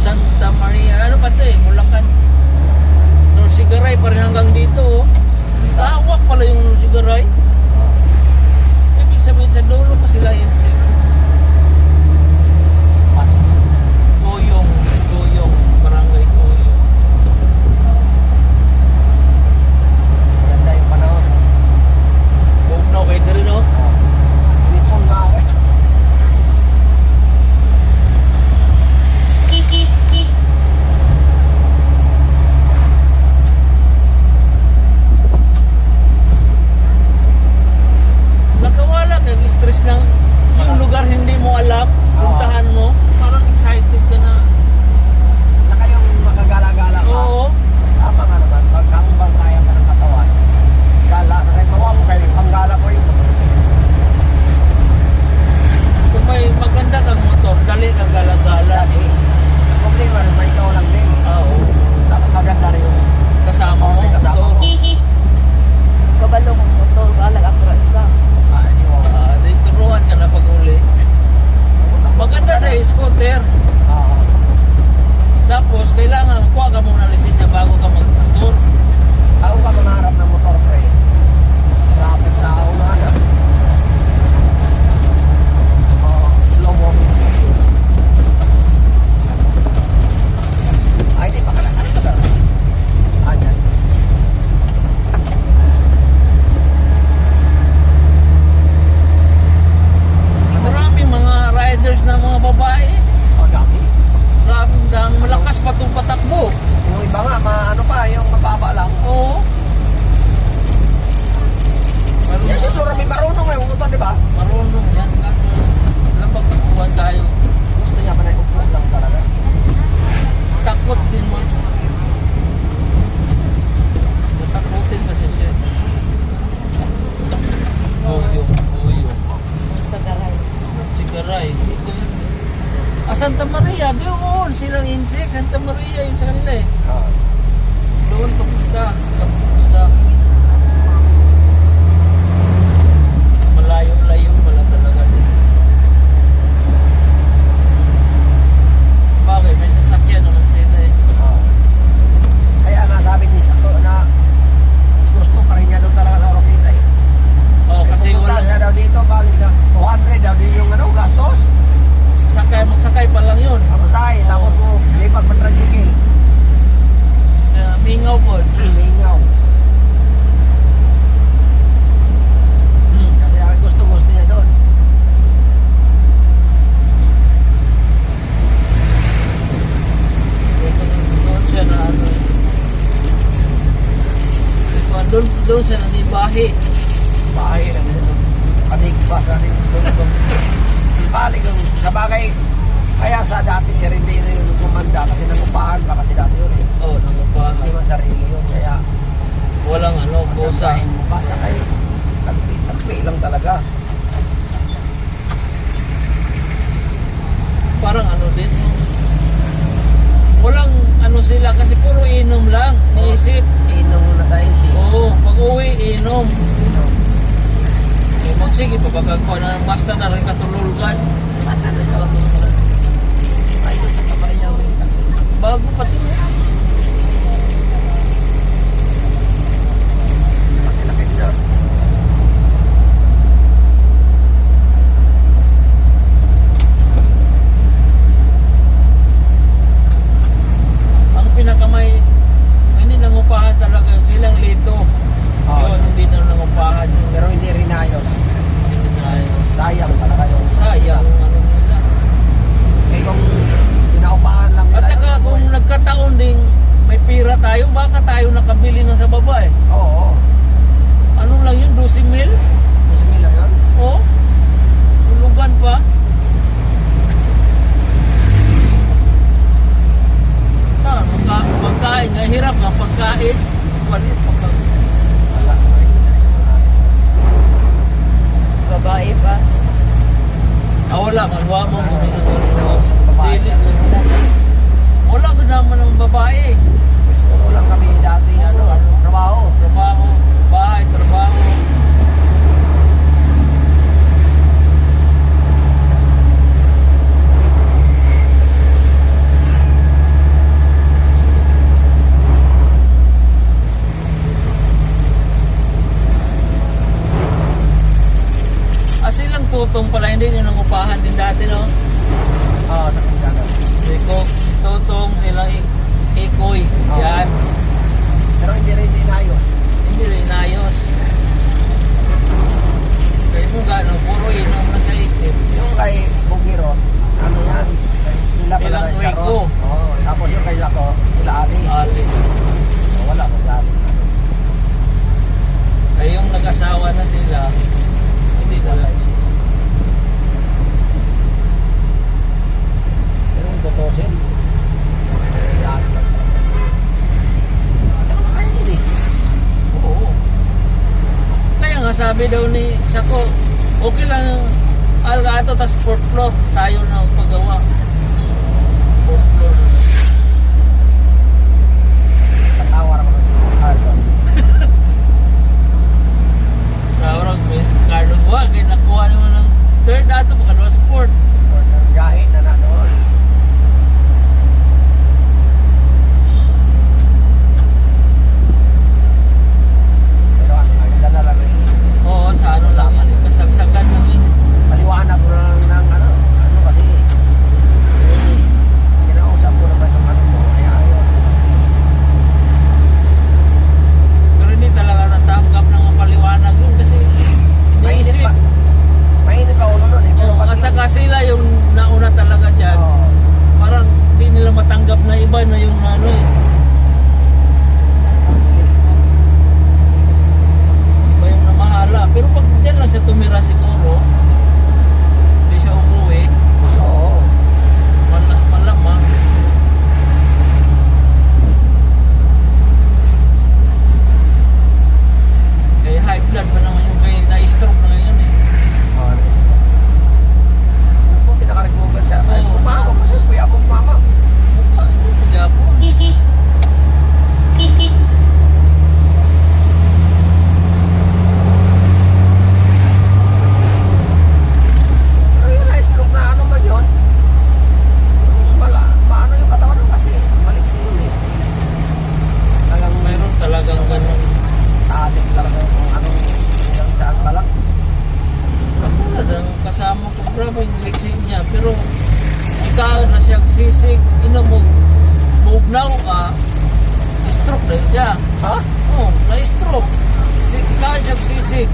Santa Maria. Ano pa to eh? Bulacan. Norsigaray pa hanggang dito oh. Lawak pala yung Norsigaray. Ibig sabihin sa dulo pa sila insect. kasi scooter. Uh, Tapos, kailangan kuha ka muna lisensya bago ka mag-tour. Ako ka mangarap na mo. Kumbaga ko ano, na basta na rin katulungan. Basta na rin katulungan. Eh. Bago pa tulungan. sabi daw ni Sako, okay lang yung Algato, tas fourth floor, tayo na paggawa. Ha? Oh, na-stroke. Si, kahit siya sisig.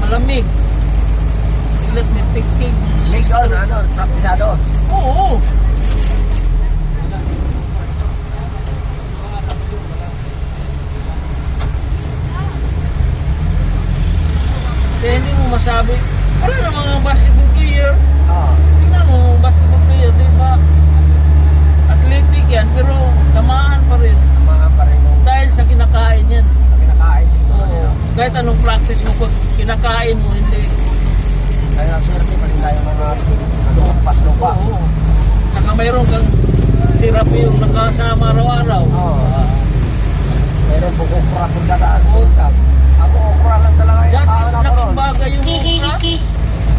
Malamig. Ilat may tikig. Leg on, ano, praktisado. Oo. oo. Kaya hindi mo masabi, wala na mga basketball player. Oo. Tingnan mo, basketball player, di ba? Athletic yan, pero tamaan pa rin. Sa kinakain yan. pinakain siguro Oo. nila. Kahit anong practice mo, pag kinakain mo, hindi. Kaya swerte pa rin tayo mga ano, paslupa. Oo. Saka mayroon kang therapy yung nakasama araw-araw. Oo. Ah, Meron po okra kung dadaan. Oo. Ako okra lang talaga yung kaon ako laking ron. bagay yung okra.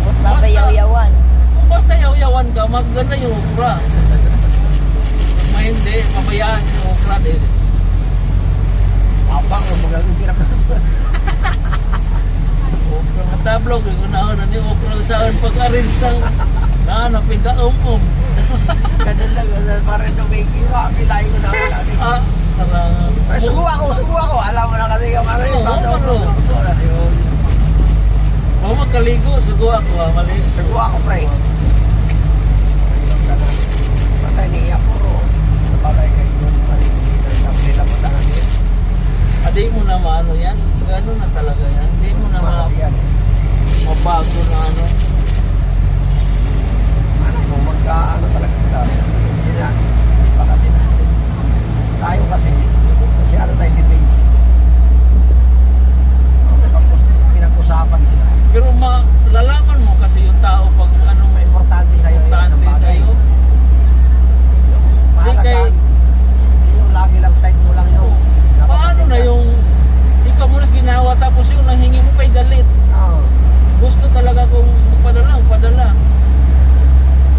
Basta bayaw-yawan. Kung basta yaw-yawan ka, maganda yung okra. Kung hindi, pabayaan yung okra din. Abang hirap na. Okra nga tablog, yung unahan na ni okra saan pag-arrange ng nahanapin ka um-um. Ganun lang. Parang tumikira. Pilayin ko na ako natin. Ah, sarang. Ay, sugo ako, sugo ako. Alam mo na kasi yung ano yung Oo, bato. ano? Sugo na yun. Kung magkaligo, sugo ako ah, mali. Sugo ako, pre. Patay ni Iyapuro. Sabagay kayo Adi mo na maano yan, gano'n na talaga yan. Hindi mo na ma Kasi yan. mabago na ano. Ano, kung magka, ano talaga sila. Hindi na, hindi pa kasi natin. Tayo kasi, kasi ano tayo defensive. Okay, pag pinag-usapan sila. Pero malalaman mo kasi yung tao pag ano may Importante sa'yo yun, importante isang bagay. sa'yo. Mahalaga, kay- hindi yung lagi lang side mo lang yun. Dapat Paano na maganda. yung ikaw mo na ginawa tapos yung nanghingi mo pa'y galit. Oo. Gusto talaga kung magpadala, magpadala.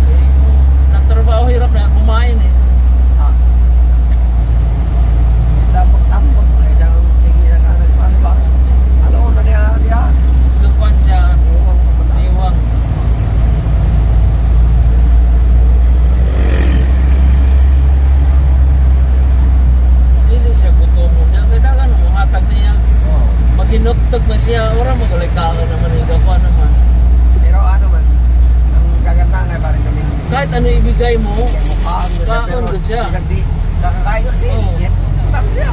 Eh, kung nagtrabaho hirap na kumain eh. Ah. Dapat tampon mo na isang sige na kanan. Ano ba? Ano na niya niya? Nagpan siya, Iwan ko ba tayo? niwang. Hindi siya gutom mo. Kailangan mo hatag niya. Oo. Maginugtog na siya. Ora magalaykaan naman. Ikaw naman. Pero ano man, ang gaganda nga parang kami. Ibigay mo, mo Kaon gud siya. nakakain. Yan, tapos siya.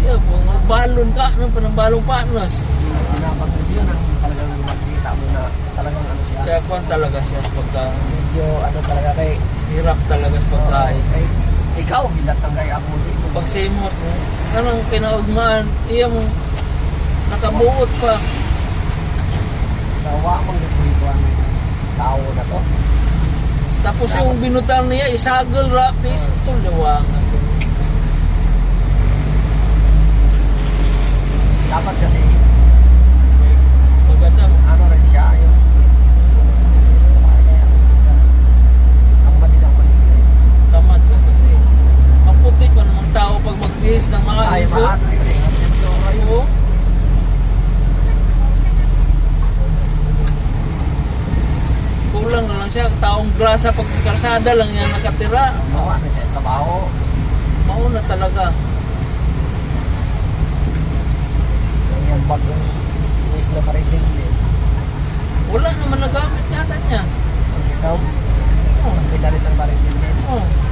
Yeah, kung balon ka, ano ng balong panos. Mo yun ang talagang makikita mo na talagang ano siya. Kaya kung talaga siya pagka Medyo ano talaga kay hirap talaga sa pagkain. kay ikaw bilat ang ako dito. Pag simot mo, kanang kinaugmaan, iya mo nakabuot pa. Sawa mong dito ang tao na to. Tapos yung binutang niya, isagol ra, pistol, lawangan. Dapat kasi Maganda. ano rin siya yung tao pag magbihis ng mga Ay. Ang sensora yun. Oo. taong grasa pag kalsada lang yan nakatira. Mawa na sa trabaho. Mauna talaga. Yan Yung bagong Luis na Maritin din. Wala naman nagamit yata niya. Ikaw? Oo. Oh. Ang pinalit ng Maritin din. Oo. Oh.